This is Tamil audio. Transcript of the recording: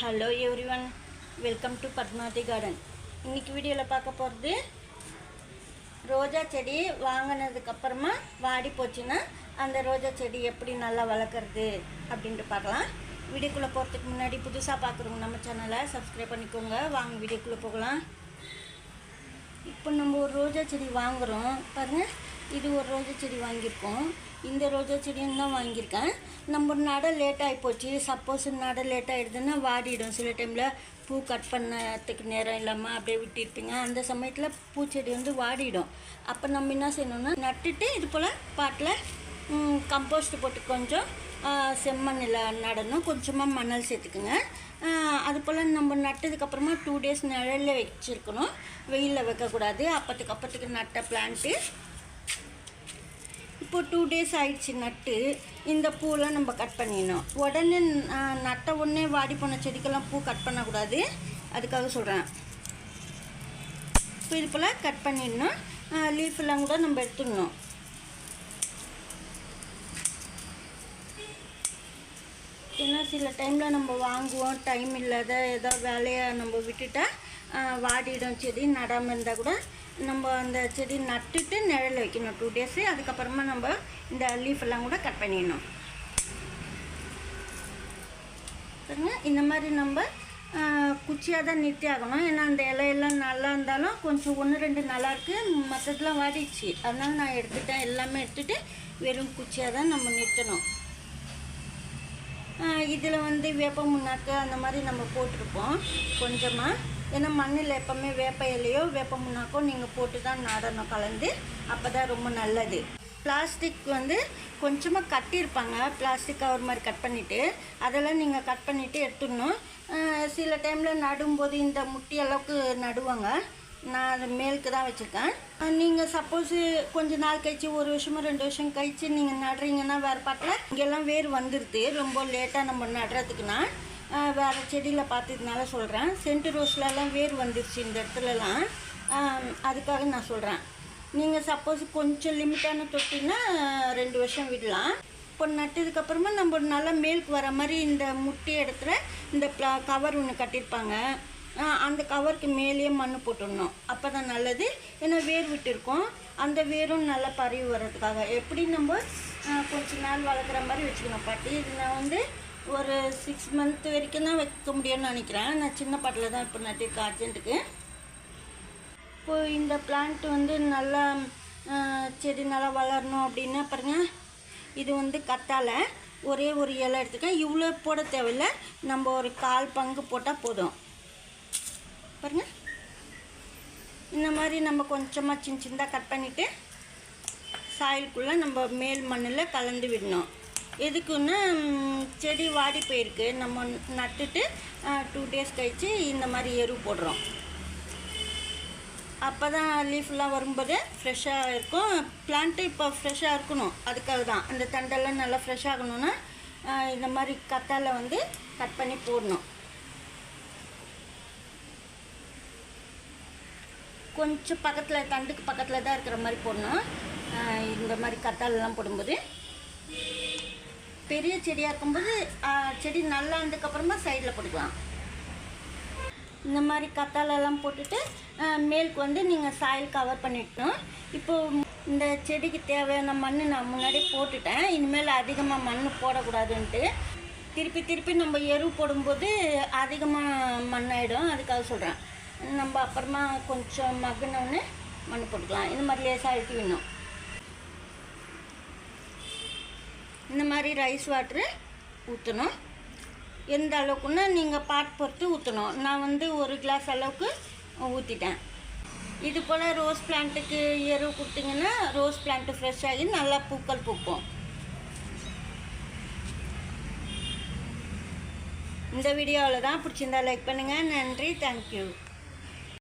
Hello everyone welcome to Padmavathi garden இன்றைக்கி வீடியோவில் பார்க்க போகிறது ரோஜா செடி வாங்கினதுக்கப்புறமா வாடி போச்சுன்னா அந்த ரோஜா செடி எப்படி நல்லா வளர்க்குறது அப்படின்ட்டு பார்க்கலாம். வீடியோக்குள்ளே போகிறதுக்கு முன்னாடி புதுசாக பார்க்குறவங்க நம்ம சேனலை சப்ஸ்கிரைப் பண்ணிக்கோங்க. வாங்க வீடியோக்குள்ளே போகலாம். இப்போ நம்ம ஒரு ரோஜா செடி வாங்குகிறோம் பாருங்கள் இது ஒரு ரோஜா செடி வாங்கியிருக்கோம். இந்த ரோஜா செடியும் தான் வாங்கியிருக்கேன். நம்ம நட லேட்டாகி போச்சு. சப்போஸ் நட லேட் ஆகிடுதுன்னா வாடிடும். சில டைமில் பூ கட் பண்ணத்துக்கு நேரம் இல்லாமல் அப்படியே விட்டிருப்பீங்க. அந்த சமயத்தில் பூச்செடி வந்து வாடிடும். அப்போ நம்ம என்ன செய்யணும்னா நட்டுட்டு இது போல் பாட்டில் கம்போஸ்ட் போட்டு கொஞ்சம் செம்மண்ணில் நடணும். கொஞ்சமாக மணல் சேர்த்துக்குங்க. அது போல் நம்ம நட்டதுக்கப்புறமா டூ டேஸ் நிழலில் வச்சுருக்கணும். வெயிலில் வைக்கக்கூடாது. அப்பத்துக்கு அப்பத்துக்கு நட்ட பிளான்ட்டு இப்போ டூ டேஸ் ஆயிடுச்சு நட்டு. இந்த பூலாம் நம்ம கட் பண்ணிடணும். உடனே நட்ட உடனே வாடி போன செடிக்கெல்லாம் பூ கட் பண்ணக்கூடாது. அதுக்காக சொல்கிறேன் இப்போ இது போல் கட் பண்ணிடணும். லீஃபெல்லாம் கூட நம்ம எடுத்துடணும். ஏன்னா சில டைமில் நம்ம வாங்குவோம். டைம் இல்லாத ஏதோ வேலையை நம்ம விட்டுட்டா வாடிடும் செடி நடாமல் இருந்தால் கூட நம்ம அந்த செடி நட்டுட்டு நிழல் வைக்கணும். டூ டேஸு அதுக்கப்புறமா நம்ம இந்த லீஃப் எல்லாம் கூட கட் பண்ணிடணும். பாருங்க இந்த மாதிரி நம்ம குச்சியாக தான் நிறுத்தி ஆகணும். ஏன்னா அந்த இலையெல்லாம் நல்லா இருந்தாலும் கொஞ்சம் ஒன்று ரெண்டு நல்லாயிருக்கு மற்றதுலாம் வாடிடுச்சு. நான் எடுத்துட்டேன். எல்லாமே எடுத்துகிட்டு வெறும் குச்சியாக தான் நம்ம நிறுத்தணும். இதில் வந்து வேப்ப முன்னாக்கு அந்த மாதிரி நம்ம போட்டிருப்போம். கொஞ்சமாக ஏன்னா மண்ணில் எப்போவுமே வேப்ப இலையோ வேப்ப முன்னாக்கோ நீங்கள் போட்டு தான் நடணும் கலந்து. அப்போ தான் ரொம்ப நல்லது. பிளாஸ்டிக் வந்து கொஞ்சமாக கட்டியிருப்பாங்க. பிளாஸ்டிக் கவர் மாதிரி கட் பண்ணிவிட்டு அதெல்லாம் நீங்கள் கட் பண்ணிவிட்டு எடுத்துடணும். சில டைமில் நடும்போது இந்த முட்டி அளவுக்கு நடுவாங்க. நான் அது மேலுக்கு தான் வச்சுருக்கேன். நீங்கள் சப்போஸு கொஞ்ச நாள் கழிச்சு ஒரு வருஷமோ ரெண்டு வருஷம் கழித்து நீங்கள் நடுறீங்கன்னா வேறு பாட்டில் இங்கெல்லாம் வேர் வந்துடுது ரொம்ப லேட்டாக நம்ம நடுறதுக்குன்னா வேறு செடியில் பார்த்ததுனால சொல்கிறேன் சென்ட் ரோஸ்லலாம் வேர் வந்துருச்சு இந்த இடத்துலலாம். அதுக்காக நான் சொல்கிறேன் நீங்கள் சப்போஸ் கொஞ்சம் லிமிட்டான தொட்டின்னா ரெண்டு வருஷம் விடலாம். இப்போ நட்டதுக்கப்புறமா நம்ம நல்லா மேலுக்கு வர மாதிரி இந்த முட்டி இடத்துல இந்த ப்ளா கவர் ஒன்று கட்டியிருப்பாங்க. அந்த கவருக்கு மேலேயே மண் போட்டுடணும். அப்போ தான் நல்லது. ஏன்னா வேர் விட்டுருக்கோம். அந்த வேரும் நல்லா பரவி வர்றதுக்காக. எப்படி நம்ம கொஞ்ச நாள் வளர்க்குற மாதிரி வச்சுக்கணும். பாட்டி இது நான் வந்து ஒரு சிக்ஸ் மந்த் வரைக்கும் தான் வைக்க முடியும்னு நினைக்கிறேன். நான் சின்ன பாட்டில் தான் இப்போ நட்டிருக்கேன் அர்ஜென்ட்டுக்கு இப்போ இந்த பிளான்ட் வந்து நல்லா செடி நல்லா வளரணும் அப்படின்னா பாருங்க. இது வந்து கத்தாழை ஒரே ஒரு இலை எடுத்துக்கேன் இவ்வளோ போட தேவையில்ல. நம்ம ஒரு கால் பங்கு போட்டால் போதும். பாருங்க. இந்த மாதிரி நம்ம கொஞ்சமாக சின்ன சின்னதாக கட் பண்ணிவிட்டு சாயிலுக்குள்ளே நம்ம மேல் மண்ணில் கலந்து விடணும். எதுக்குன்னா செடி வாடி போயிருக்கு. நம்ம நட்டுட்டு டூ டேஸ் கழித்து இந்த மாதிரி எரு போடுறோம். அப்போ தான் லீஃப்லாம் வரும்போது ஃப்ரெஷ்ஷாக இருக்கும். பிளான்ட்டு இப்போ ஃப்ரெஷ்ஷாக இருக்கணும். அதுக்காக தான். அந்த தண்டெல்லாம் நல்லா ஃப்ரெஷ் ஆகணும்னா இந்த மாதிரி கத்தால வந்து கட் பண்ணி போடணும். கொஞ்சம் பக்கத்தில் தண்டுக்கு பக்கத்தில் தான் இருக்கிற மாதிரி போடணும். இந்த மாதிரி கத்தாலெலாம் போடும்போது. பெரிய செடியாக இருக்கும்போது செடி நல்லா இருந்ததுக்கப்புறமா சைடில் போட்டுக்கலாம். இந்த மாதிரி கத்தாலெல்லாம் போட்டுட்டு மேலுக்கு வந்து நீங்கள் சாயில் கவர் பண்ணிட்டணும் இப்போது இந்த செடிக்கு தேவையான மண் நான் முன்னாடி போட்டுட்டேன். இனிமேல் அதிகமாக மண் போடக்கூடாதுன்ட்டு. திருப்பி திருப்பி நம்ம எரு போடும்போது அதிகமாக மண்ணாயிடும். அதுக்காக சொல்கிறேன் நம்ம அப்புறமா கொஞ்சம் மகுனோன்னு மண் போட்டுக்கலாம். இந்த மாதிரி லேசாக அழுத்தி விடணும் இந்த மாதிரி ரைஸ் வாட்ரு ஊற்றணும் எந்த அளவுக்குன்னா நீங்கள் பாட் பொறுத்து ஊற்றணும் நான் வந்து ஒரு கிளாஸ் அளவுக்கு ஊற்றிட்டேன் இது போல் ரோஸ் பிளான்ட்டுக்கு எரு கொடுத்தீங்கன்னா ரோஸ் பிளான்ட்டு ஃப்ரெஷ் ஆகி நல்லா பூக்கள் பூக்கும். இந்த வீடியோவில் தான் பிடிச்சிருந்தா லைக் பண்ணுங்கள் நன்றி. தேங்க்யூ